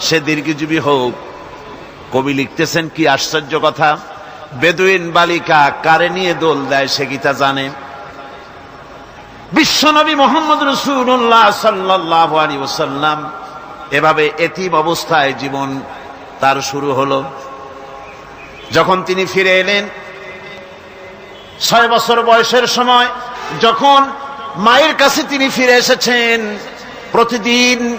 সে দীর্ঘজীবী হোক। কবি লিখতেছেন কি আশ্চর্য কথা। বেদুইন বালিকা কারে নিয়ে দোল দেয় সে গীতা জানে? বিশ্বনবী মোহাম্মদ রসুল্লাহ সাল্লাহ আলী ওসাল্লাম এভাবে এতিম অবস্থায় জীবন তার শুরু হলো। যখন তিনি ফিরে এলেন, ছয় বছর বয়সের সময় যখন মায়ের কাছে তিনি ফিরে এসেছেন, প্রতিদিন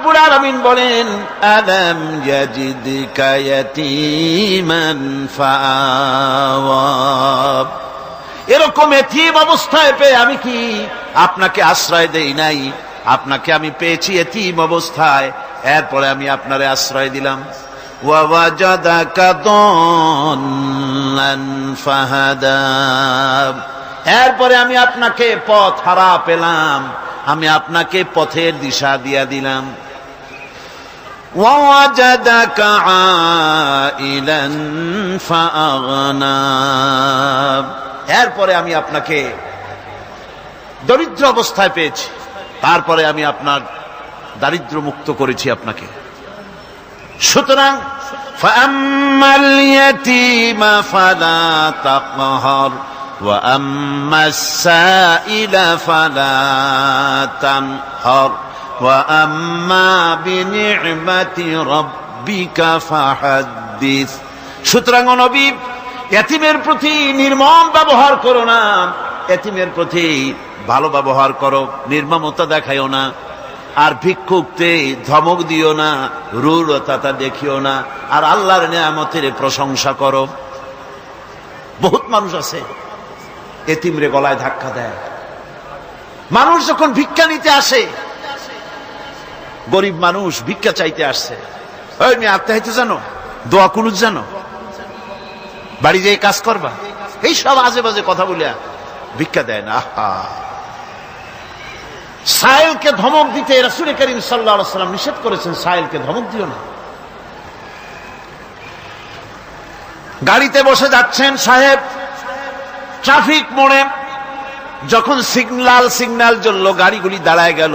রাব্বুল আলামিন বলেন, আলাম ইয়াজিদকা এরকম এতিম অবস্থায় পেয়ে আমি কি আপনাকে আশ্রয় দেই নাই? আপনাকে আমি পেয়েছি এতিম অবস্থায়, এরপরে আমি আপনারে আশ্রয় দিলাম। এরপরে আমি আপনাকে পথ হারা পেলাম, আমি আপনাকে পথের দিশা দিয়া দিলাম। ووجدك عائلا فأغنى এরপরে আমি আপনাকে দরিদ্র অবস্থায় পেয়েছি তারপরে আমি আপনার দারিদ্র মুক্ত করেছি আপনাকে সুতরাং فأما اليتيم فلا تقهر وأما السائل فلا تنهر সুতরাং নবী, এতিমের প্রতি নির্মম ব্যবহার করো না। এতিমের প্রতি ভালো ব্যবহার করো, নির্মমতা দেখাইও না। আর ভিক্ষুকতে ধমক দিও না রুরতা দেখিও না। আর আল্লাহর নিয়ামতের প্রশংসা করো। বহুত মানুষ আছে, এতিমরে গলায় ধাক্কা দেয়। মানুষ যখন ভিক্ষা নিতে আসে গরিব মানুষ ভিক্ষা চাইতে আসছে। আত্মাহিত জানো? দোয়া কুনুজ জানো? বাড়ি যেয়ে কাজ করবা? এই সব আজে বাজে কথা বলিয়া ভিক্ষা দেয় না। সাহেলকে ধমক দিতে রাসুল করিম সাল্লাম নিষেধ করেছেন সাহেলকে ধমক দিও না। গাড়িতে বসে যাচ্ছেন সাহেব। ট্রাফিক মোড়ে। যখন সিগনাল সিগনাল জ্বলল, গাড়িগুলি দাঁড়ায় গেল।